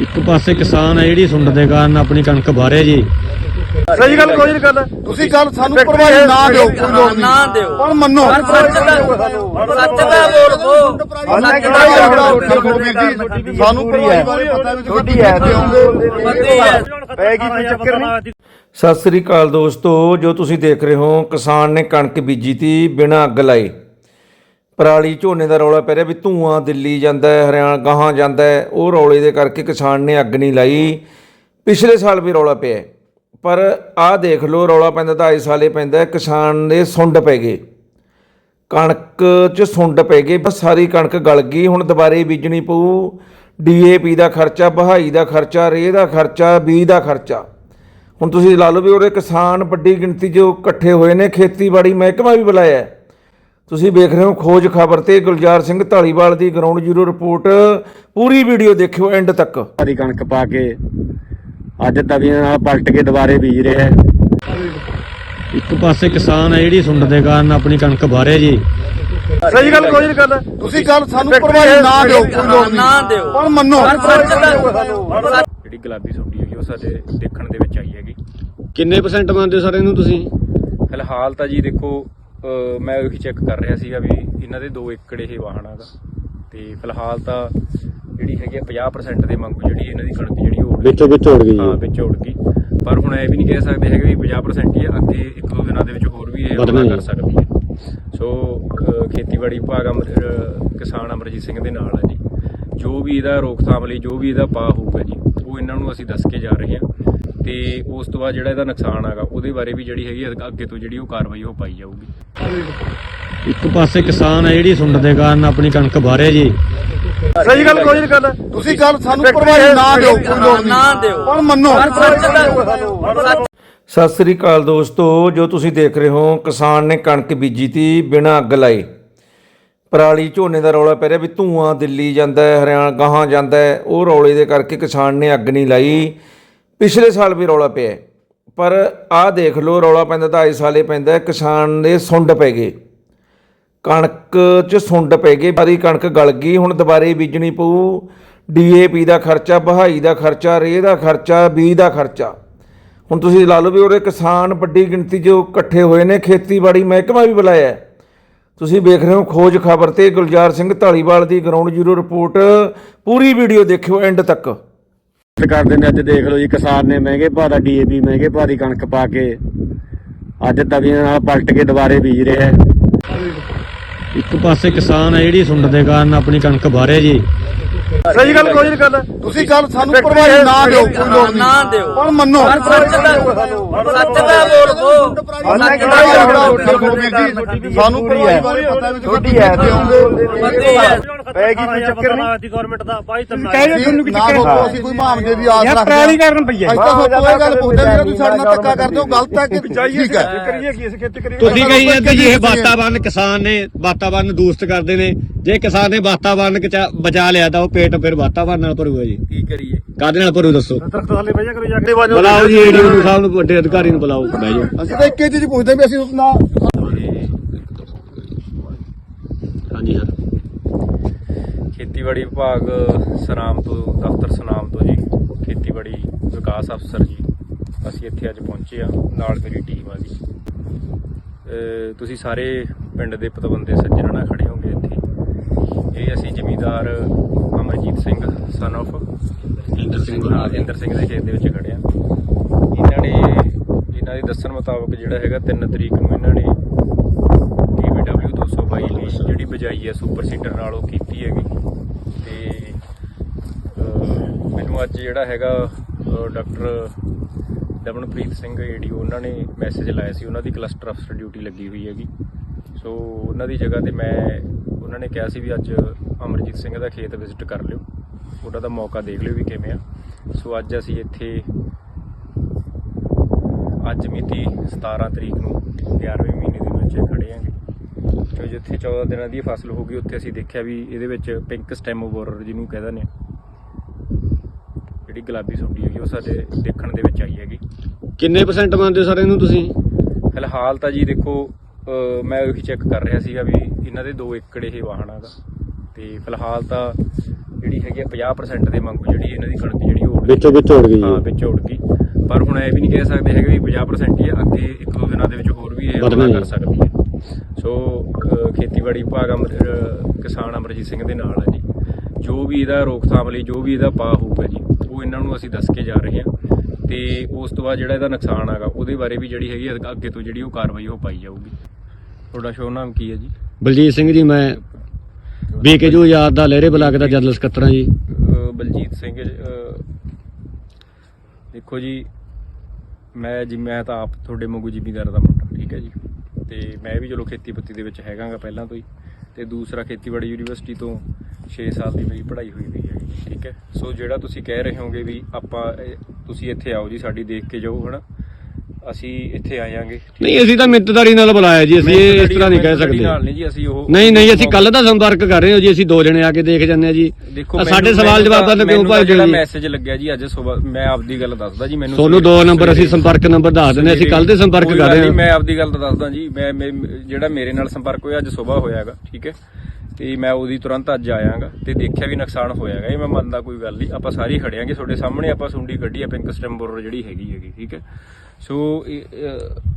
ਇੱਕ ਪਾਸੇ ਕਿਸਾਨ ਹੈ ਜਿਹੜੀ ਸੁੰਡ ਦੇ ਕਾਰਨ ਆਪਣੀ ਕਣਕ ਬਾਰੇ ਜੀ। ਸਹੀ ਗੱਲ ਕੋਈ ਨਹੀਂ। ਗੱਲ ਤੁਸੀਂ ਗੱਲ ਸਾਨੂੰ ਪ੍ਰਵਾਹੀ ਨਾ ਦਿਓ ਕੋਈ ਲੋੜ ਨਹੀਂ। ਨਾ ਦਿਓ। ਪਰ ਮੰਨੋ। ਸੱਚ ਦਾ ਸੱਚ ਦਾ ਬੋਲ ਬੋ ਸੱਚ ਦਾ। ਬੋਲ ਸਾਨੂੰ ਪ੍ਰਵਾਹੀ ਬਾਰੇ ਪਤਾ ਵੀ ਛੋਟੀ ਹੈ। ਪੈਗੀ ਕੋਈ ਚੱਕਰ ਨਹੀਂ? ਸਤਿ ਸ੍ਰੀ ਅਕਾਲ ਦੋਸਤੋ ਜੋ ਤੁਸੀਂ ਦੇਖ ਰਹੇ ਹੋ ਕਿਸਾਨ ਨੇ ਕਣਕ ਬੀਜੀ ਤੀ ਬਿਨਾਂ ਅੱਗ ਲਾਏ। ਪਰਾਲੀ ਝੋਨੇ ਦਾ ਰੌਲਾ ਪੈ ਰਿਹਾ ਵੀ ਧੂਆਂ ਦਿੱਲੀ ਜਾਂਦਾ ਹੈ, ਹਰਿਆਣਾ ਗਾਹਾਂ ਜਾਂਦਾ ਹੈ। ਉਹ ਰੌਲੇ ਦੇ ਕਰਕੇ ਕਿਸਾਨ ਨੇ ਅੱਗ ਨਹੀਂ ਲਾਈ। ਪਿਛਲੇ ਸਾਲ ਵੀ ਰੌਲਾ ਪਿਆ ਪਰ ਆਹ ਦੇਖ ਲਓ, ਰੌਲਾ ਪੈਂਦਾ ਤਾਂ ਇਸ ਸਾਲੇ ਪੈਂਦਾ ਕਿਸਾਨ ਦੇ ਸੁੰਡ ਪੈ ਗਏ। ਕਣਕ 'ਚ ਸੁੰਡ ਪੈ ਗਏ। ਬਸ ਸਾਰੀ ਕਣਕ ਗਲ ਗਈ। ਹੁਣ ਦੁਬਾਰੇ ਬੀਜਣੀ ਪਊ। ਡੀਏਪੀ ਦਾ ਖਰਚਾ, ਬਹਾਈ ਦਾ ਖਰਚਾ, ਰੇਹ ਦਾ ਖਰਚਾ, ਬੀਜ ਦਾ ਖਰਚਾ। ਹੁਣ ਤੁਸੀਂ ਲਾ ਲਓ ਵੀ ਉਹਦੇ ਕਿਸਾਨ ਵੱਡੀ ਗਿਣਤੀ 'ਚ ਇਕੱਠੇ ਹੋਏ ਨੇ। ਖੇਤੀਬਾੜੀ ਮਹਿਕਮਾ ਵੀ ਬੁਲਾਇਆ ਹੈ। ਤੁਸੀਂ ਵੇਖ ਰਹੇ ਹੋ ਖੋਜ ਖਬਰ ਤੇ ਗੁਲਜ਼ਾਰ ਸਿੰਘ ਢਾਲੀਵਾਲ ਦੀ ਗਰਾਊਂਡ ਜ਼ੀਰੋ ਰਿਪੋਰਟ ਪੂਰੀ ਵੀਡੀਓ ਦੇਖਿਓ ਐਂਡ ਤੱਕ। ਸਾਰੀ ਕਣਕ ਪਾ ਕੇ ਅੱਜ ਤਵੀਆਂ ਨਾਲ ਪਲਟ ਕੇ ਦੁਬਾਰੇ ਬੀਜ ਰਿਹਾ ਹੈ। ਇੱਕ ਪਾਸੇ ਕਿਸਾਨ ਹੈ ਜਿਹੜੀ ਸੁੰਡ ਦੇ ਕਾਰਨ ਆਪਣੀ ਕਣਕ ਬਾਰੇ ਜੀ। ਸਹੀ ਗੱਲ ਕੋਈ ਨਹੀਂ ਗੱਲ ਤੁਸੀਂ ਗੱਲ ਸਾਨੂੰ ਪ੍ਰਵਾਹੀ ਨਾ ਦਿਓ। ਕੋਈ ਲੋੜ ਨਹੀਂ ਨਾ ਦਿਓ। ਪਰ ਮੰਨੋ। ਜਿਹੜੀ ਗੁਲਾਬੀ ਸੁੰਡੀ ਹੈਗੀ ਉਹ ਸਾਡੇ ਦੇਖਣ ਦੇ ਵਿੱਚ ਆਈ ਹੈਗੀ। ਕਿੰਨੇ ਪਰਸੈਂਟ ਮੰਨਦੇ ਹੋ ਸਰ ਇਹਨੂੰ ਤੁਸੀਂ? ਫਿਲਹਾਲ ਤਾਂ ਜੀ ਦੇਖੋ ਮੈਂ ਉਹੀ ਚੈੱਕ ਕਰ ਰਿਹਾ ਸੀਗਾ ਵੀ ਇਹਨਾਂ ਦੇ 2 ਏਕੜ ਇਹ ਵਾਹਣ ਹੈਗਾ ਤੇ ਫਿਲਹਾਲ ਤਾਂ ਜਿਹੜੀ ਹੈਗੀ ਆ 50% ਦੇ ਵਾਂਗੂ ਜਿਹੜੀ ਇਹਨਾਂ ਦੀ ਕਣਕ ਜਿਹੜੀ ਗਈ। ਵਿੱਚੋਂ ਵਿੱਚ ਉੜ ਗਈ ਹਾਂ। ਵਿੱਚ ਉੱਡ ਗਈ ਪਰ ਹੁਣ ਇਹ ਵੀ ਨਹੀਂ ਕਹਿ ਸਕਦੇ ਹੈਗੇ ਵੀ 50% ਹੀ ਹੈ ਅੱਗੇ ਇੱਕ ਦੋ ਦਿਨਾਂ ਦੇ ਵਿੱਚ ਹੋਰ ਵੀ ਇਹ ਵਧਣਾ ਕਰ। ਸਕਦੀ ਹੈ ਸੋ ਖੇਤੀਬਾੜੀ ਵਿਭਾਗ ਅਮਰ ਕਿਸਾਨ ਅਮਰਜੀਤ ਸਿੰਘ ਦੇ ਨਾਲ ਹੈ ਜੀ ਜੋ ਵੀ ਇਹਦਾ ਰੋਕਥਾਮ ਲਈ ਜੋ ਵੀ ਇਹਦਾ ਪਾ ਹੋਊਗਾ ਜੀ ਉਹ ਇਹਨਾਂ ਨੂੰ ਅਸੀਂ ਦੱਸ ਕੇ ਜਾ ਰਹੇ ਹਾਂ ਤੇ ਉਸ ਤੋਂ ਬਾਅਦ ਜਿਹੜਾ ਇਹਦਾ ਨੁਕਸਾਨ ਹੈਗਾ ਉਹਦੇ ਬਾਰੇ ਵੀ ਜਿਹੜੀ ਹੈਗੀ ਅੱਗੇ ਤੋਂ ਜਿਹੜੀ ਉਹ ਕਾਰਵਾਈ ਉਹ ਪਾਈ ਜਾਊਗੀ। ਇੱਕ ਪਾਸੇ ਕਿਸਾਨ ਹੈ ਜਿਹੜੀ ਸੁੰਡ ਦੇ ਕਾਰਨ ਆਪਣੀ ਕਣਕ ਬਾਰੇ ਜੀ। ਸਹੀ ਗੱਲ ਕੋਈ ਨਹੀਂ ਗੱਲ। ਤੁਸੀਂ ਗੱਲ ਸਾਨੂੰ ਪ੍ਰਵਾਹੀ ਨਾ ਦਿਓ। ਕੋਈ ਲੋੜ ਨਹੀਂ ਨਾ ਦਿਓ। ਪਰ ਮੰਨੋ। ਸਤਿ ਸ੍ਰੀ ਅਕਾਲ ਦੋਸਤੋ ਜੋ ਤੁਸੀਂ ਦੇਖ ਰਹੇ ਹੋ ਕਿਸਾਨ ਨੇ ਕਣਕ ਬੀਜੀ ਤੀ ਬਿਨਾਂ ਅੱਗ ਲਾਏ। ਪਰਾਲੀ ਝੋਨੇ ਦਾ ਰੌਲਾ ਪੈ ਰਿਹਾ ਵੀ ਧੂਆਂ ਦਿੱਲੀ ਜਾਂਦਾ ਹੈ ਹਰਿਆਣਾ ਗਾਹਾਂ ਜਾਂਦਾ ਹੈ। ਉਹ ਰੌਲੇ ਦੇ ਕਰਕੇ ਕਿਸਾਨ ਨੇ ਅੱਗ ਨਹੀਂ ਲਾਈ। ਪਿਛਲੇ ਸਾਲ ਵੀ ਰੌਲਾ ਪਿਆ ਪਰ ਆਹ ਦੇਖ ਲਓ, ਰੌਲਾ ਪੈਂਦਾ ਤਾਂ ਇਸ ਸਾਲੇ ਪੈਂਦਾ ਕਿਸਾਨ ਦੇ ਸੁੰਡ ਪੈ ਗਏ। ਕਣਕ 'ਚ ਸੁੰਡ ਪੈ ਗਏ। ਸਾਰੀ ਕਣਕ ਗਲ ਗਈ, ਹੁਣ ਦੁਬਾਰੇ ਬੀਜਣੀ ਪਊ। ਡੀਏਪੀ ਦਾ ਖਰਚਾ, ਬਹਾਈ ਦਾ ਖਰਚਾ, ਰੇਹ ਦਾ ਖਰਚਾ, ਬੀਜ ਦਾ ਖਰਚਾ। ਹੁਣ ਤੁਸੀਂ ਲਾ ਲਓ ਵੀ ਉਹਦੇ ਕਿਸਾਨ ਵੱਡੀ ਗਿਣਤੀ 'ਚ ਇਕੱਠੇ ਹੋਏ ਨੇ। ਖੇਤੀਬਾੜੀ ਮਹਿਕਮਾ ਵੀ ਬੁਲਾਇਆ ਤੁਸੀਂ ਵੇਖ ਰਹੇ ਹੋ ਖੋਜ ਖਬਰ ਤੇ ਗੁਲਜ਼ਾਰ ਸਿੰਘ ਢਾਲੀਵਾਲ ਦੀ ਗਰਾਊਂਡ ਜ਼ੀਰੋ ਰਿਪੋਰਟ ਪੂਰੀ ਵੀਡੀਓ ਦੇਖਿਓ ਐਂਡ ਤੱਕ। ਕਰਦੇ ਨੇ ਅੱਜ ਦੇਖ ਲਓ ਜੀ, ਕਿਸਾਨ ਨੇ ਮਹਿੰਗੇ ਭਾਅ ਦਾ ਡੀਏਪੀ, ਮਹਿੰਗੇ ਭਾਅ ਦੀ ਕਣਕ ਪਾ ਕੇ ਅੱਜ ਤਵੀਆਂ ਨਾਲ ਪਲਟ ਕੇ ਦੁਬਾਰੇ ਬੀਜ ਰਿਹਾ ਇੱਕ ਪਾਸੇ ਕਿਸਾਨ ਹੈ ਜਿਹੜੀ ਸੁੰਡ ਦੇ ਕਾਰਨ ਆਪਣੀ ਕਣਕ ਬਾਰੇ ਜੀ। ਸਹੀ ਗੱਲ ਕੋਈ ਨਹੀਂ ਗੱਲ। ਤੁਸੀਂ ਗੱਲ ਸਾਨੂੰ ਪ੍ਰਵਾਹੀ ਨਾ ਦਿਓ। ਕੋਈ ਲੋੜ ਨਹੀਂ ਨਾ ਦਿਓ। ਪਰ ਮੰਨੋ। ਸੱਚ ਦਾ ਸੱਚ ਦਾ ਬੋਲ ਸੱਚ ਦਾ ਸਾਨੂੰ ਪ੍ਰਵਾਹੀ ਬਾਰੇ ਪਤਾ ਵੀ ਛੋਟੀ ਹੈ। ਹੈ ਪੈਗੀ ਕੋਈ ਚੱਕਰ ਨਹੀਂ। ਗਵਰਨਮੈਂਟ ਦਾ ਬਾਈ ਤਾਂ ਤੁਹਾਨੂੰ ਨਾ ਬੋਲੋ ਅਸੀਂ ਕੋਈ ਮਾਮਲੇ ਦੀ ਆਸ ਰੱਖਦੇ ਪ੍ਰਾਰੀ ਕਰਨ ਪਈ ਹੈ ਤਾਂ ਇਹ ਗੱਲ ਪੁੱਛਦੇ ਵੀ ਤੁਸੀਂ ਸਾਡੇ ਨਾਲ ਧੱਕਾ ਕਰਦੇ ਹੋ ਗਲਤ ਹੈ ਕਿ ਠੀਕ ਹੈ? ਕਰੀਏ ਕੀ ਅਸੀਂ ਖੇਤੀ ਕਰੀਏ ਤੁਸੀਂ ਕਹੀ ਜਾਂਦੇ ਜੀ ਇਹ ਵਾਤਾਵਰਨ ਕਿਸਾਨ ਨੇ ਵਾਤਾਵਰਨ ਦੂਸ਼ਿਤ ਕਰਦੇ ਨੇ। ਜੇ ਕਿਸਾਨ ਨੇ ਵਾਤਾਵਰਨ ਕਿਚਾ- ਬਚਾ ਲਿਆ ਤਾਂ ਉਹ ਪੇਟ ਫਿਰ ਵਾਤਾਵਰਨ ਨਾਲ ਭਰੂਗਾ ਜੀ। ਕੀ ਕਰੀਏ? ਕਾਹਦੇ ਨਾਲ ਭਰੂ ਦੱਸੋ? ਦਰਖਤ ਥੱਲੇ ਬਹਿ ਜਾ ਕਰੋ ਜਾ ਕੇ। ਬੁਲਾਓ ਜੀ ਏਡੀਓ ਨੂੰ ਸਾਹਿਬ ਨੂੰ ਵੱਡੇ ਅਧਿਕਾਰੀ ਨੂੰ ਬੁਲਾਓ ਬਹਿ ਜਾਓ। ਅਸੀਂ ਤਾਂ ਇੱਕੇ ਚੀਜ਼ ਪੁੱਛਦੇ ਵੀ ਅਸੀਂ ਉਸ ਨਾਲ ਹਾਂਜੀ ਸਰ। ਖੇਤੀਬਾੜੀ ਵਿਭਾਗ ਸਨਾਮ ਤੋਂ ਦਫ਼ਤਰ ਸਨਾਮ ਤੋਂ ਜੀ ਖੇਤੀਬਾੜੀ ਵਿਕਾਸ ਅਫਸਰ ਜੀ ਅਸੀਂ ਇੱਥੇ ਅੱਜ ਪਹੁੰਚੇ ਆ ਨਾਲ ਮੇਰੀ ਟੀਮ ਆ ਜੀ। ਤੁਸੀਂ ਸਾਰੇ ਪਿੰਡ ਦੇ ਪਤਵੰਦੇ ਸੱਜਣਾਂ ਨਾਲ ਖੜੇ ਹੋਗੇ ਇੱਥੇ। ਇਹ ਅਸੀਂ ਜ਼ਮੀਂਦਾਰ ਅਮਰਜੀਤ ਸਿੰਘ ਸਨ of ਇੰਦਰ ਸਿੰਘ ਇੰਦਰ ਸਿੰਘ ਦੇ ਖੇਤ ਦੇ ਵਿੱਚ ਖੜਿਆ ਇਹਨਾਂ ਨੇ, ਇਹਨਾਂ ਦੇ ਦੱਸਣ ਮੁਤਾਬਕ ਜਿਹੜਾ ਹੈਗਾ 3 ਤਰੀਕ ਨੂੰ ਇਹਨਾਂ ਨੇ TVW 222 ਲਈ ਜਿਹੜੀ ਬਜਾਈ ਹੈ ਸੁਪਰ ਸੀਡਰ ਨਾਲ ਉਹ ਕੀਤੀ ਹੈਗੀ। ਤੇ ਮੈਨੂੰ ਅੱਜ ਜਿਹੜਾ ਹੈਗਾ ਡਾਕਟਰ ਦਮਨਪ੍ਰੀਤ ਸਿੰਘ ਏਡੀਓ ਉਹਨਾਂ ਨੇ ਮੈਸੇਜ ਲਾਇਆ ਸੀ। ਉਹਨਾਂ ਦੀ ਕਲਸਟਰ ਅਫਸਰ ਡਿਊਟੀ ਲੱਗੀ ਹੋਈ ਹੈਗੀ। ਸੋ ਉਹਨਾਂ ਦੀ ਜਗ੍ਹਾ ਤੇ ਮੈਂ ਉਹਨਾਂ ਨੇ ਕਿਹਾ ਸੀ ਵੀ ਅੱਜ ਅਮਰਜੀਤ ਸਿੰਘ ਦਾ ਖੇਤ ਵਿਜ਼ਿਟ ਕਰ ਲਿਓ। ਉਹਦਾ ਦਾ ਮੌਕਾ ਦੇਖ ਲਿਓ ਵੀ ਕਿਵੇਂ ਆ। ਸੋ ਅੱਜ ਅਸੀਂ ਇੱਥੇ ਅੱਜ ਮਿਤੀ 17 ਤਰੀਕ ਨੂੰ 11ਵੇਂ ਮਹੀਨੇ ਦੇ ਵਿੱਚ ਖੜੇ ਆਂਗੇ ਤੇ ਜਿੱਥੇ 14 ਦਿਨਾਂ ਦੀ ਫਸਲ ਹੋ ਗਈ ਉੱਥੇ ਅਸੀਂ ਦੇਖਿਆ ਵੀ ਇਹਦੇ ਵਿੱਚ ਪਿੰਕ ਸਟੈਮ ਬੋਰਰ ਜਿਹਨੂੰ ਕਹਿੰਦੇ ਨੇ ਜਿਹੜੀ ਗੁਲਾਬੀ ਸੁੰਡੀ ਹੈਗੀ ਉਹ ਸਾਡੇ ਦੇਖਣ ਦੇ ਵਿੱਚ ਆਈ ਹੈਗੀ। ਕਿੰਨੇ ਪਰਸੈਂਟ ਮੰਨਦੇ ਹੋ ਸਰ ਇਹਨੂੰ ਤੁਸੀਂ? ਫਿਲਹਾਲ ਤਾਂ ਜੀ ਦੇਖੋ ਮੈਂ ਉਹੀ ਚੈੱਕ ਕਰ ਰਿਹਾ ਸੀਗਾ ਵੀ ਇਹਨਾਂ ਦੇ 2 ਏਕੜ ਇਹ ਵਾਹਣ ਹੈਗਾ ਤੇ ਫਿਲਹਾਲ ਤਾਂ ਜਿਹੜੀ ਹੈਗੀ ਆ 50% ਦੇ ਮੰਗੂ ਜਿਹੜੀ ਇਹਨਾਂ ਦੀ ਕਣਕ ਜਿਹੜੀ ਉਹ ਵਿੱਚੋਂ ਵਿੱਚ ਉੜ ਗਈ ਹਾਂ ਵਿੱਚ ਉੜ ਗਈ। ਪਰ ਹੁਣ ਇਹ ਵੀ ਨਹੀਂ ਕਹਿ ਸਕਦੇ ਹੈਗੇ ਵੀ 50% ਹੀ ਆ ਅੱਗੇ ਇੱਕ ਦੋ ਦਿਨਾਂ ਦੇ ਵਿੱਚ ਹੋਰ ਵੀ ਇਹ ਹੀ। ਕਰ। ਸਕਦੀ ਹੈ। ਸੋ ਖੇਤੀਬਾੜੀ ਵਿਭਾਗ ਅਮਰ ਕਿਸਾਨ ਅਮਰਜੀਤ ਸਿੰਘ ਦੇ ਨਾਲ ਹੈ ਜੀ। ਜੋ ਵੀ ਇਹਦਾ ਰੋਕਥਾਮ ਲਈ ਜੋ ਵੀ ਇਹਦਾ ਪਾ ਹੋਊਗਾ ਜੀ ਉਹ ਇਹਨਾਂ ਨੂੰ ਅਸੀਂ ਦੱਸ ਕੇ ਜਾ ਰਹੇ ਹਾਂ। ਤੇ ਉਸ ਤੋਂ ਬਾਅਦ ਜਿਹੜਾ ਇਹਦਾ ਨੁਕਸਾਨ ਹੈਗਾ ਉਹਦੇ ਬਾਰੇ ਵੀ ਜਿਹੜੀ ਹੈਗੀ ਅੱਗੇ ਤੋਂ ਜਿਹੜੀ ਉਹ ਕਾਰਵਾਈ ਉਹ ਪਾਈ ਜਾਊਗੀ। ਤੁਹਾਡਾ ਸ਼ੋਅ ਨਾਮ ਕੀ ਹੈ ਜੀ? ਬਲਜੀਤ ਸਿੰਘ ਜੀ ਮੈਂ ਬੀਕੇ ਜੋ ਯਾਦ ਦਾ ਲਹਿਰੇ ਬਲਾਕ ਦਾ ਜਨਰਲ ਸਕੱਤਰ ਹਾਂ ਜੀ। ਅਹ ਬਲਜੀਤ ਸਿੰਘ ਅਹ ਦੇਖੋ ਜੀ ਮੈਂ ਜੀ ਮੈਂ ਤਾਂ ਆਪ ਤੁਹਾਡੇ ਵਾਂਗੂ ਜ਼ਿਮੀਂਦਾਰ ਦਾ ਮੁੰਡਾ ਠੀਕ ਹੈ ਜੀ। ਤੇ ਮੈਂ ਵੀ ਚਲੋ ਖੇਤੀਪੱਤੀ ਦੇ ਵਿੱਚ ਹੈਗਾਗਾ ਪਹਿਲਾਂ ਤੋਂ ਹੀ। ਤੇ ਦੂਸਰਾ ਖੇਤੀਬਾੜੀ ਯੂਨੀਵਰਸਿਟੀ ਤੋਂ 6 ਸਾਲ ਦੀ ਮੇਰੀ ਪੜ੍ਹਾਈ ਹੋਈ ਹੋਈ ਹੈ ਠੀਕ ਹੈ। ਸੋ ਜਿਹੜਾ ਤੁਸੀਂ ਕਹਿ ਰਹੇ ਹੋਗੇ ਵੀ ਆਪਾਂ ਇਹ- ਤੁਸੀਂ ਇੱਥੇ ਆਓ ਜੀ ਸਾਡੀ ਦੇਖ ਕੇ ਜਾਓ ਹਨਾ। ਅਸੀਂ ਇੱਥੇ ਆਇਆਂਗੇ ਨਹੀਂ ਅਸੀਂ ਤਾਂ ਮਿੰਤਦਾਰੀ ਨਾਲ ਬੁਲਾਇਆ ਜੀ ਅਸੀਂ ਇਹ ਇਸ ਤਰ੍ਹਾਂ ਨਹੀਂ ਕਹਿ ਸਕਦੇ। ਨਾਲ ਨਹੀਂ ਜੀ ਅਸੀਂ ਉਹ ਨਹੀਂ ਨਹੀਂ ਅਸੀਂ ਕੱਲ ਦਾ ਸੰਪਰਕ ਕਰ ਰਹੇ ਹਾਂ ਜੀ ਅਸੀਂ ਦੋ ਜਣੇ ਆ ਕੇ ਦੇਖ ਜੰਨੇ ਆ ਜੀ। ਸਾਡੇ ਸਵਾਲ ਜਵਾਬਾਂ ਤੇ ਕਿਉਂ ਭਾਈ ਜਿਹੜਾ ਜੀ? ਮੈਸੇਜ ਲੱਗਿਆ ਜੀ ਅੱਜ ਸਵੇਰ ਮੈਂ ਆਪਦੀ ਗੱਲ ਦੱਸਦਾ ਜੀ ਮੈਨੂੰ ਤੁਹਾਨੂੰ ਦੋ ਨੰਬਰ ਅਸੀਂ ਸੰਪਰਕ ਨੰਬਰ ਦੱਸ ਦਿੰਦੇ ਹਾਂ, ਅਸੀਂ ਕੱਲ ਦੇ ਸੰਪਰਕ ਕਰ ਰਹੇ ਹਾਂ। ਮੈਂ ਆਪਦੀ ਗੱਲ ਦੱਸਦਾ ਜੀ ਮੈਂ- ਜਿਹੜਾ ਮੇਰੇ ਨਾਲ ਸੰਪਰਕ ਹੋਇਆ ਅੱਜ ਸਵੇਰ ਹੋਇਆਗਾ ਠੀਕ ਹੈ। ਤੇ ਮੈਂ ਉਹਦੀ ਤੁਰੰਤ ਅੱਜ ਆਇਆਗਾ ਤੇ ਦੇਖਿਆ ਵੀ ਨੁਕਸਾਨ ਹੋਇਆਗਾ ਇਹ ਮੈਂ ਮੰਨਦਾ ਕੋਈ ਗੱਲ ਨਹੀਂ। ਆਪਾਂ ਸਾਰੇ ਖੜਿਆਂਗੇ ਤੁਹਾਡੇ ਸਾਹਮਣੇ ਆਪਾਂ ਸੁੰਡੀ ਕੱਢੀ ਆ ਪਿੰਕ ਸਟੈਂਬੋਰ ਜਿਹੜੀ ਹੈਗੀ ਹੈਗੀ ਠੀਕ ਹੈ? ਸੋ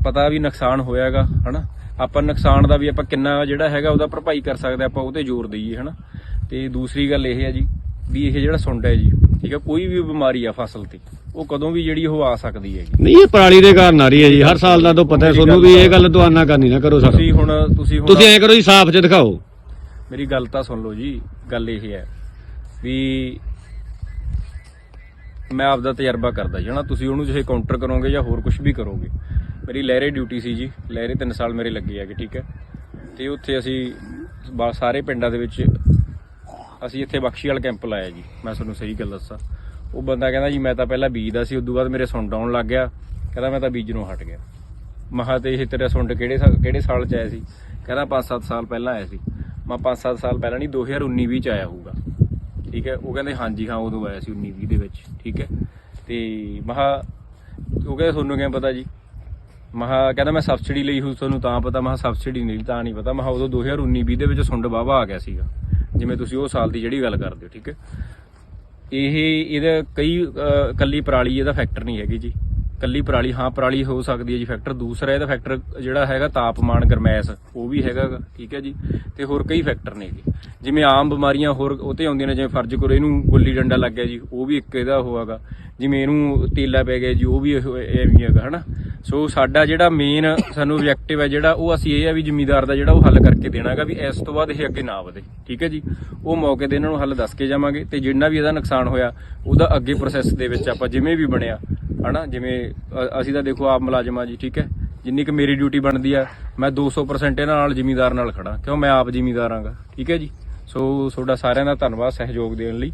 ਪਤਾ ਵੀ ਨੁਕਸਾਨ ਹੋਇਆਗਾ ਹਨਾ? ਆਪਾਂ ਨੁਕਸਾਨ ਦਾ ਵੀ ਆਪਾਂ ਕਿੰਨਾ ਜਿਹੜਾ ਹੈਗਾ ਉਹਦਾ ਭਰਪਾਈ ਕਰ ਸਕਦੇ ਆਪਾਂ ਉਹ ਤੇ ਜ਼ੋਰ ਦਈਏ ਹਨਾ? ਤੇ ਦੂਸਰੀ ਗੱਲ ਇਹ ਹੈ ਜੀ ਵੀ ਇਹ ਜਿਹੜਾ ਸੁੰਡ ਹੈ ਜੀ ਠੀਕ ਹੈ ਕੋਈ ਵੀ ਬਿਮਾਰੀ ਆ ਫਸਲ ਤੇ ਉਹ ਕਦੋਂ ਵੀ ਜਿਹੜੀ ਉਹ ਆ ਸਕਦੀ ਹੈਗੀ। ਨਹੀਂ ਇਹ ਪਰਾਲੀ ਦੇ ਕਾਰਨ ਆ ਰਹੀ ਹੈ ਜੀ ਹਰ ਸਾਲ ਦਾ ਤਾਂ ਪਤਾ ਹੈ ਤੁਹਾਨੂੰ ਵੀ ਇਹ ਗੱਲ ਦੁਆਨਾ ਕਰਨੀ ਨਾ ਕਰੋ ਸਰ ਤੁਸੀਂ ਹੁਣ ਤੁਸੀਂ ਹੁਣ ਤੁਸੀਂ ਐਂ ਕਰੋ ਜੀ ਸਾਫ਼ ਚ ਦਿਖਾਓ। ਮੇਰੀ ਗੱਲ ਤਾਂ ਸੁਣ ਲਓ ਜੀ, ਗੱਲ ਇਹ ਹੈ ਵੀ ਮੈਂ ਆਪਦਾ ਤਜਰਬਾ ਕਰਦਾ ਜੀ ਤੁਸੀਂ ਉਹਨੂੰ ਜੇ ਕਾਊਂਟਰ ਕਰੋਗੇ ਜਾਂ ਹੋਰ ਕੁਝ ਵੀ ਕਰੋਗੇ। ਮੇਰੀ ਲਹਿਰੇ ਡਿਊਟੀ ਸੀ ਜੀ, ਲਹਿਰੇ 3 ਸਾਲ ਮੇਰੇ ਲੱਗੇ ਹੈਗੇ, ਠੀਕ ਹੈ? ਤੇ ਉੱਥੇ ਅਸੀਂ ਬਾ- ਸਾਰੇ ਪਿੰਡਾਂ ਦੇ ਵਿੱਚ ਅਸੀਂ ਇੱਥੇ ਬਖਸ਼ੀ ਵਾਲਾ ਕੈਂਪ ਲਾਇਆ ਜੀ, ਮੈਂ ਤੁਹਾਨੂੰ ਸਹੀ ਗੱਲ ਦੱਸਾਂ। ਉਹ ਬੰਦਾ ਕਹਿੰਦਾ ਜੀ, ਮੈਂ ਤਾਂ ਪਹਿਲਾਂ ਬੀਜਦਾ ਸੀ, ਉਦੋਂ ਬਾਅਦ ਮੇਰੇ ਸੁੰਡ ਆਉਣ ਲੱਗ ਗਿਆ। ਕਹਿੰਦਾ ਮੈਂ ਤਾਂ ਬੀਜ ਨੂੰ ਹਟ ਗਿਆ। ਮਹਾ ਤੇ ਇਹ ਤੇਰਾ ਸੁੰਡ ਕਿਹੜੇ ਸਾ- ਕਿਹੜੇ ਸਾਲ ਚ ਆਇਆ ਸੀ? ਕਹਿੰਦਾ 5-7 ਸਾਲ ਪਹਿਲਾਂ ਆਇਆ ਸੀ। ਮੈਂ 5-7 ਸਾਲ ਪਹਿਲਾਂ ਨਹੀਂ 2019 20 ਚ ਆਇਆ ਹੋਊਗਾ। ਠੀਕ ਹੈ? ਉਹ ਕਹਿੰਦੇ ਹਾਂਜੀ ਹਾਂ ਉਦੋਂ ਆਇਆ ਸੀ 19 20 ਦੇ ਵਿੱਚ। ਠੀਕ ਹੈ? ਤੇ ਮਹਾ ਉਹ ਕਹਿੰਦੇ ਤੁਹਾਨੂੰ ਕਿਵੇਂ ਪਤਾ ਜੀ? ਮਹਾ ਕਹਿੰਦਾ ਮੈਂ ਸਬਸਿਡੀ ਲਈ ਹੋਈ ਤੁਹਾਨੂੰ ਤਾਂ ਪਤਾ। ਮਹਾ ਸਬਸਿਡੀ ਨਹੀਂ ਤਾਂ ਨਹੀਂ ਪਤਾ। ਮਹਾ ਉਦੋਂ 2019 20 ਦੇ ਵਿੱਚ ਸੁੰਡ ਵਾਵਾ ਆ ਗਿਆ ਸੀਗਾ। ਜਿਵੇਂ ਤੁਸੀਂ ਉਹ ਸਾਲ ਦੀ ਜਿਹੜੀ ਗੱਲ ਕਰਦੇ ਹੋ ਠੀਕ ਹੈ? ਇਹ ਇਹਦਾ ਕਈ ਅਹ, ਕੱਲੀ ਪਰਾਲੀ ਇਹਦਾ ਫੈਕਟਰ ਨਹੀਂ ਹੈਗੀ ਜੀ। ਕੱਲੀ ਪਰਾਲੀ ਹਾਂ ਪਰਾਲੀ ਹੋ ਸਕਦੀ ਹੈ ਜੀ ਫੈਕਟਰ ਦੂਸਰਾ ਇਹਦਾ ਫੈਕਟਰ ਜਿਹੜਾ ਹੈਗਾ ਤਾਪਮਾਨ ਗਰਮੈਸ਼ ਉਹ ਵੀ ਹੈਗਾ ਗਾ, ਠੀਕ ਹੈ ਜੀ। ਤੇ ਹੋਰ ਕਈ ਫੈਕਟਰ ਨੇ ਜੀ। ਜਿਵੇਂ ਆਮ ਬਿਮਾਰੀਆਂ ਹੋਰ ਉਹ ਤੇ ਆਉਂਦੀਆਂ ਨੇ ਜਿਵੇਂ ਫਰਜ ਕਰੋ ਇਹਨੂੰ ਗੁੱਲੀ ਡੰਡਾ ਲੱਗ ਗਿਆ ਜੀ ਉਹ ਵੀ ਇੱਕ ਇਹਦਾ ਹੋਆਗਾ ਜਿਵੇਂ ਇਹਨੂੰ ਤੇਲਾ ਪੈ ਗਿਆ ਜੀ ਉਹ ਵੀ ਇਹੋ- ਐਵੇਂ ਹੀ ਹੈਗਾ ਹਨਾ। ਸੋ ਸਾਡਾ ਜਿਹੜਾ ਮੇਨ ਸਾਨੂੰ ਆਬਜੈਕਟਿਵ ਹੈ ਜਿਹੜਾ ਉਹ ਅਸੀਂ ਇਹ ਆ ਵੀ ਜ਼ਿਮੀਦਾਰ ਦਾ ਜਿਹੜਾ ਉਹ ਹੱਲ ਕਰਕੇ ਦੇਣਾਗਾ ਵੀ ਇਸ ਤੋਂ ਬਾਅਦ ਇਹ ਅੱਗੇ ਨਾ ਵਧੇ ਠੀਕ ਹੈ ਜੀ। ਉਹ ਮੌਕੇ ਤੇ ਇਹਨਾਂ ਨੂੰ ਹੱਲ ਦੱਸ ਕੇ ਜਾਵਾਂਗੇ ਤੇ ਜਿੰਨਾ ਵੀ ਇਹਦਾ ਨੁਕਸਾਨ ਹੋਇਆ ਉਹਦਾ ਅੱਗੇ ਪ੍ਰੋਸੈਸ ਦੇ ਵਿੱਚ ਆਪਾਂ ਜਿਵੇਂ ਵੀ ਬਣਿਆ ਹਨਾ ਜਿਵੇਂ ਅ- ਅਸੀਂ ਤਾਂ ਦੇਖੋ ਆਪ ਮੁਲਾਜ਼ਮ ਆ ਜੀ ਠੀਕ ਹੈ? ਜਿੰਨੀ ਕਿ ਮੇਰੀ ਡਿਊਟੀ ਬਣਦੀ ਆ ਮੈਂ 200% ਇਹਨਾਂ ਨਾਲ ਜ਼ਿਮੀਦਾਰ ਨਾਲ ਖੜਾ ਕਿਉਂ? ਮੈਂ ਆਪ ਜ਼ਿਮੀਦਾਰ ਆਂਗਾ ਠੀਕ ਹੈ ਜੀ? ਸੋ ਤੁਹਾਡਾ ਸਾਰਿਆਂ ਦਾ ਧੰਨਵਾਦ ਸਹਿਯੋਗ ਦੇਣ ਲਈ।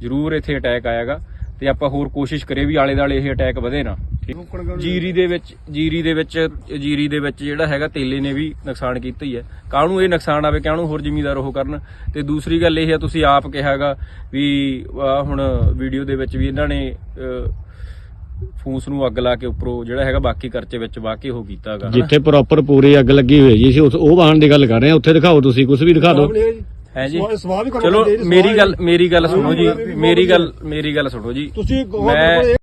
ਜਰੂਰ ਇੱਥੇ ਅਟੈਕ ਆਇਆਗਾ ਤੇ ਆਪਾਂ ਹੋਰ ਕੋਸ਼ਿਸ਼ ਕਰੀਏ ਵੀ ਆਲੇ ਦਾਲੇ ਇਹ ਅਟੈਕ ਵਧੇ ਨਾ ਠੀਕ? ਜੀਰੀ ਦੇ ਵਿੱਚ ਜੀਰੀ ਦੇ ਵਿੱਚ ਜੀਰੀ ਦੇ ਵਿੱਚ ਜਿਹੜਾ ਹੈਗਾ ਤੇਲੇ ਨੇ ਵੀ ਨੁਕਸਾਨ ਕੀਤਾ ਹੀ ਹੈ। ਕਾਹਨੂੰ ਇਹ ਨੁਕਸਾਨ ਆਵੇ ਕਾਹਨੂੰ ਹੋਰ ਜ਼ਿਮੀਦਾਰ ਉਹ ਕਰਨ? ਤੇ ਦੂਸਰੀ ਗੱਲ ਇਹ ਹੈ ਤੁਸੀਂ ਆਪ ਕਿਹਾਗਾ ਵੀ ਆਹ ਹੁਣ ਵੀਡੀਓ ਦੇ ਵਿੱਚ ਵੀ ਇਹਨਾਂ ਨੇ ਅਹ, ਫੂਸ ਨੂੰ ਅੱਗ ਲਾ ਕੇ ਉੱਪਰੋਂ ਜਿਹੜਾ ਹੈਗਾ ਬਾਕੀ ਖਰਚੇ ਵਿੱਚ ਵਾਕੇ ਉਹ ਕੀਤਾਗਾ ਜਿੱਥੇ ਪ੍ਰੋਪਰ ਪੂਰੀ ਅੱਗ ਲੱਗੀ ਹੋਈ ਹੈ ਜੀ ਉਸ- ਉਹ ਵਾਹਨ ਦੀ ਗੱਲ ਕਰ ਰਹੇ ਹਾਂ ਉੱਥੇ ਦਿਖਾਓ ਤੁਸੀਂ ਕੁਝ ਵੀ ਦਿਖਾ ਦਿਓ। ਹੈ ਜੀ। ਸਵਾਲ- ਵੀ ਚਲੋ ਮੇਰੀ ਗੱਲ ਮੇਰੀ ਗੱਲ ਸੁਣੋ ਜੀ ਮੇਰੀ ਗੱਲ ਮੇਰੀ ਗੱਲ ਸੁਣੋ ਜੀ। ਤੁਸੀਂ ਮੈਂ